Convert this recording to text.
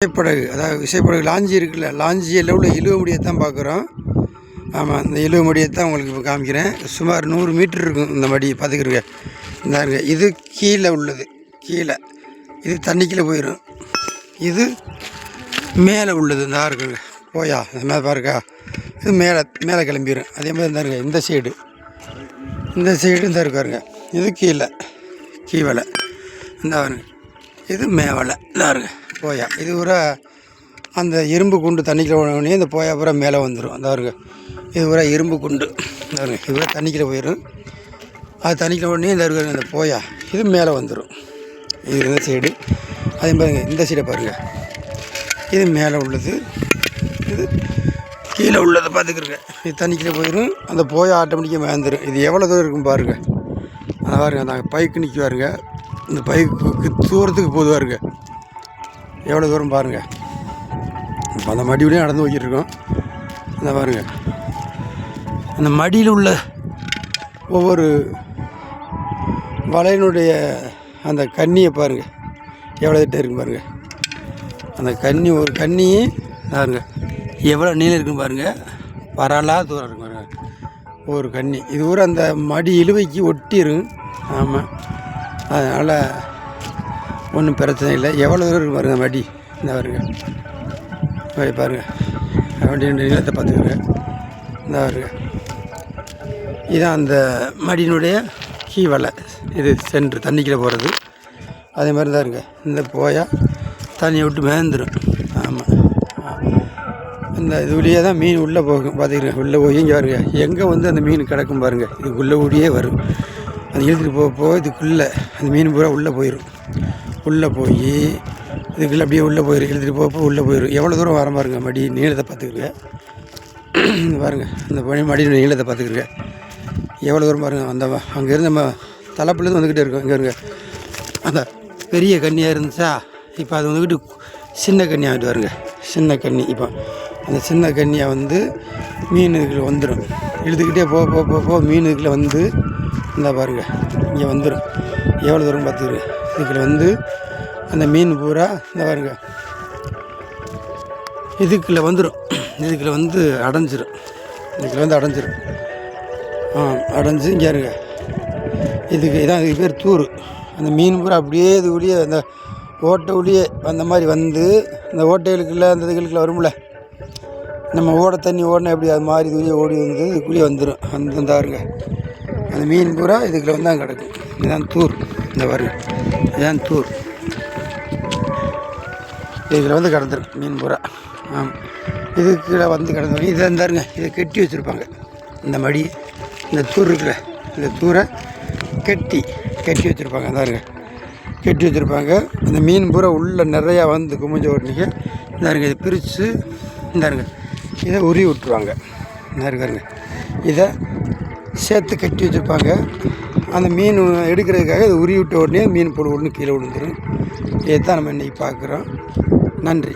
விசைப்படகு அதாவது விசைப்படகு லாஞ்சி இருக்குல்ல லாஞ்சி லெவலில் இழுவ முடியை தான் பார்க்குறோம். ஆமாம் இந்த இழுவ முடியை தான் உங்களுக்கு இப்போ காமிக்கிறேன். சுமார் நூறு மீட்டர் இருக்கும் இந்த மடி பார்த்துக்கிறங்க இந்த இது கீழே உள்ளது. கீழே. இது தண்ணிக்குள்ளே போயிடும் இது மேலே உள்ளது. இந்த இருக்குங்க போயா. இந்த மேலே பாருக்கா. இது மேலே மேலே கிளம்பிடும் அதே மாதிரி இருந்தாருங்க இந்த சைடு இந்த சைடு இந்த இருக்காருங்க இது கீழே. கீவலை இந்த இது மேவலை இந்த இருக்குது போயா. இது ஒரு அந்த இரும்பு குண்டு தண்ணிக்குள்ள உடனே இந்த போயா பூரா மேலே வந்துடும் அந்த பாருங்க. இது பூரா இரும்பு குண்டு. இந்த பாருங்க. இது பூரா தண்ணிக்குள்ள போயிடும் அது தண்ணிக்குள்ள உடனே இந்த இருக்கிற இந்த போயா இது மேலே வந்துடும் இது இந்த சைடு? அதே பாருங்க இந்த சைடை பாருங்கள் இது மேலே உள்ளது. இது கீழே உள்ளதை பார்த்துக்கிறங்க இது தண்ணிக்குள்ளே போயிடும் அந்த போய் ஆட்டோமேட்டிக்காக மேந்துடும் இது எவ்வளோ தூரம் இருக்கும் பாருங்கள் அதை பாருங்கள் அந்த பைக்கு நிற்குவாருங்க இந்த பைக்கு தூரத்துக்கு போதுவாருங்க எவ்வளோ தூரம் பாருங்கள் இப்போ அந்த மடியிலையும் நடந்து போய்கிட்டு இருக்கோம் அந்த அந்த மடியில் உள்ள ஒவ்வொரு வலையினுடைய அந்த கண்ணியை பாருங்கள் எவ்வளோ திட்டம் இருக்கு பாருங்கள் அந்த கன்னி ஒரு கன்னி பாருங்கள் எவ்வளோ நீளம் இருக்கும் பாருங்கள் பரலா தூரம் இருக்கும் பாருங்கள் ஒரு கன்னி இது ஒரு அந்த மடி இழுவைக்கு ஒட்டிடும் ஆமாம் அதனால் ஒன்றும் பிரச்சனை இல்லை. எவ்வளோ தூரம் இருக்கும் பாருங்கள் மடி இந்த வருங்க போய் பாருங்கள் வண்டி நீளத்தை பார்த்துக்கோங்க இந்த வருங்க இதான் அந்த மடியினுடைய கீ வலை இது சென்று தண்ணிக்குள்ளே போகிறது அதே மாதிரி தான் இருங்க இந்த போயா தண்ணியை விட்டு மேந்துடும் ஆமாம் இந்த இதுலேயே தான் மீன் உள்ளே போகும். பார்த்துக்கிறேன். உள்ளே போய் இங்கே வருங்க எங்கே வந்து அந்த மீன் கிடக்கும் பாருங்கள் இது உள்ளே ஓடியே வரும். அது இழுத்துட்டு போக போக இதுக்குள்ளே. அந்த மீன் பூரா உள்ளே போயிடும் உள்ளே போய் இதுக்குள்ளே அப்படியே உள்ளே போயிடும் இழுத்துட்டு போக போக உள்ளே போயிடும் எவ்வளோ தூரம் வர பாருங்க மடி நீளத்தை பார்த்துக்கிறேன் பாருங்கள் அந்த பனி மடி நீளத்தை பார்த்துக்கிறேன் எவ்வளோ தூரம் பாருங்கள் அந்த அங்கேருந்து நம்ம தலைப்புலேருந்து வந்துக்கிட்டே இருக்கோம். இங்கே இருங்க அந்த பெரிய கன்னியாக இருந்துச்சா? இப்போ அது வந்துக்கிட்டு சின்ன கன்னியாக ஆகிட்டு வருங்க. சின்ன கன்னி இப்போ அந்த சின்ன கன்னியாக வந்து மீன் இதுக்குள்ளே வந்துடும் இழுத்துக்கிட்டே போக போக போக போக மீன் இதுக்குள்ளே வந்து இந்த பாருங்க. இங்கே வந்துடும் எவ்வளோ தூரம் பார்த்துரு இதுக்குள்ள வந்து அந்த மீன் பூரா இந்த பாருங்க. இதுக்குள்ள வந்துடும் இதுக்குள்ள வந்து அடைஞ்சிரும். இதுக்குள்ள வந்து அடைஞ்சிரும். ஆ அடைஞ்சு இங்கே இருங்க. இதுக்கு இதான் இதுக்கு பேர் தூர் அந்த மீன் பூரா அப்படியே இது உள்ளே அந்த ஓட்டை உள்ளே அந்த மாதிரி வந்து இந்த ஓட்டைகளுக்குள்ள அந்த இதுகளுக்குள்ள வரும்ல. நம்ம ஓட தண்ணி ஓடினா எப்படி அது மாதிரி இது உள்ளே ஓடி வந்து இதுக்குள்ளேயே வந்துடும் அந்த இந்த அந்த மீன் பூரா இதுக்குள்ள வந்து தான் கிடக்கும் இதுதான் தூர் இந்த வரி. இதுதான் தூர். இதில் வந்து கிடந்துருக்கு மீன் பூரா. ஆமாம் இதுக்குள்ளே வந்து கிடந்து இதை இருந்தாருங்க இதை கட்டி வச்சுருப்பாங்க. இந்த மடி இந்த தூர் இருக்குல்ல இந்த தூரை கட்டி கட்டி வச்சுருப்பாங்க. அதாருங்க கட்டி வச்சுருப்பாங்க. இந்த மீன் பூரா உள்ளே நிறையா வந்து குமிஞ்ச உடனே இந்தாருங்க இதை பிரித்து இந்தாருங்க இதை உருவி விட்ருவாங்க இந்த இருக்காருங்க இதை சேர்த்து கட்டி வச்சுருப்பாங்க. அந்த மீன் எடுக்கிறதுக்காக இதை உருவி விட்ட உடனே மீன் போட உடனே கீழே விழுந்துடும் இதைத்தான் தான் நம்ம இன்றைக்கி பார்க்குறோம். நன்றி.